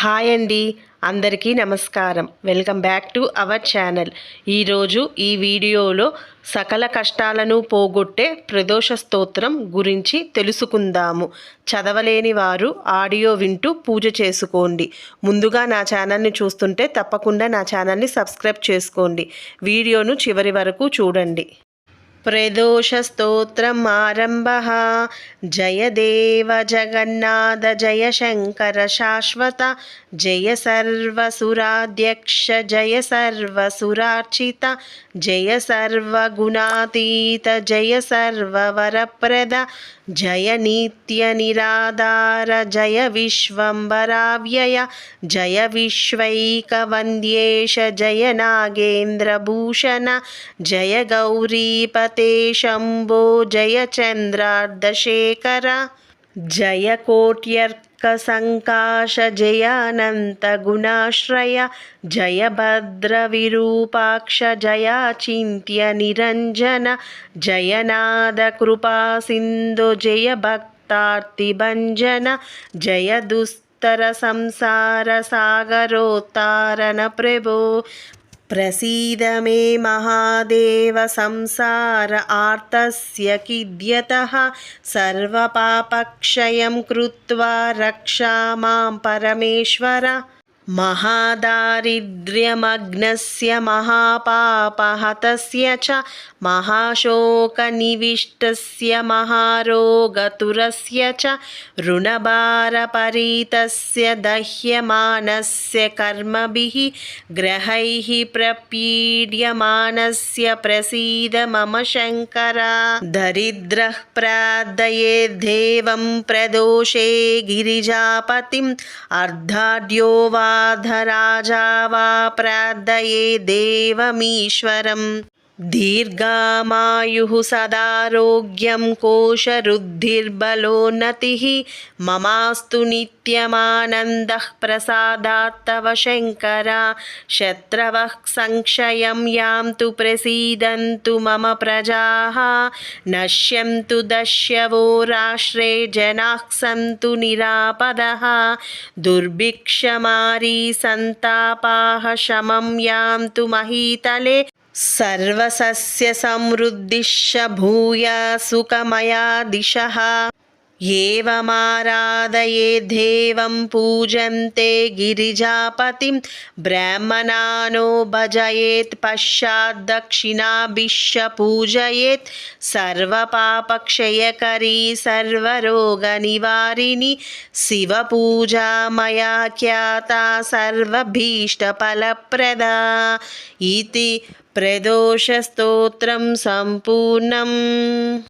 Hi అండి. అందరికీ నమస్కారం. Welcome back to our channel. ఈరోజు ఈ వీడియోలో సకల కష్టాలను పోగొట్టే ప్రదోష స్తోత్రం గురించి తెలుసుకుందాము. చదవలేని వారు ఆడియో వింటూ పూజ చేసుకోండి. ముందుగా నా ఛానల్ని చూస్తుంటే తప్పకుండా నా ఛానల్ని సబ్స్క్రైబ్ చేసుకోండి. వీడియోను చివరి వరకు చూడండి. प्रदोषस्तोत्रमारम्भः। जय देव जगन्नाथ जय शङ्कर शाश्वत जय सर्वसुराध्यक्ष जय सर्वसुरार्चित जय सर्वगुणातीत जय सर्ववरप्रद जय नित्यनिराधार जय विश्वम्बराव्यय जय विश्वैकवन्द्येश जय नागेन्द्रभूषण जय गौरीप ते शम्भो जयचन्द्रार्धशेखर जय कोट्यर्कसङ्काश जयानन्तगुणाश्रय जय भद्रविरूपाक्ष जयाचिन्त्य निरञ्जन जयनादकृपासिन्धु जय भक्तार्तिभञ्जन जय दुस्त उत्तर संसार सागरोत्तारण प्रभो ప్రసీద మే మహాదేవ సంసార ఆర్తస్య కిద్యతః సర్వపాపక్షయం కృత్వా రక్షా మాం పరమేశ్వర महादारिद्र्यमग्नस्य महापापहतस्य च महाशोकनिविष्टस्य महारोगतुरस्य च ऋणभारपरीतस्य दह्यमानस्य कर्मभिः ग्रहैः प्रपीड्यमानस्य प्रसीद मम शङ्कर। दरिद्रः प्रार्थयेद्धेवं प्रदोषे गिरिजापतिम् अर्धाढ्यो वाधराजा वा प्रार्थये देवमीश्वरम्। దీర్ఘామాయుః సదారోగ్యం కోశరుద్ధిర్బలోన్నతిः మమాస్తు నిత్యమానందः ప్రసాదాత్తవ శంకర శత్రవः సంక్షయం యాంతు ప్రసీదంతు మమ ప్రజాः నశ్యంతు దశ్యవో రాష్ట్రే జనాః సంతు నిరాపదः దుర్భిక్షమారీ సంతాపాः శమం యాంతు మహీతలే महीतले सर्वसस्यसमृद्धिश्च भूय सुखमया दिशः एवमाराधयेद्धेवं पूजन्ते गिरिजापतिं ब्राह्मणानो भजयेत् पश्चात् दक्षिणाभिश्च पूजयेत् सर्वपापक्षयकरी सर्वरोगनिवारिणि शिवपूजा मया ख्याता सर्वभीष्टफलप्रदा इति प्रदोषस्तोत्रं सम्पूर्णम्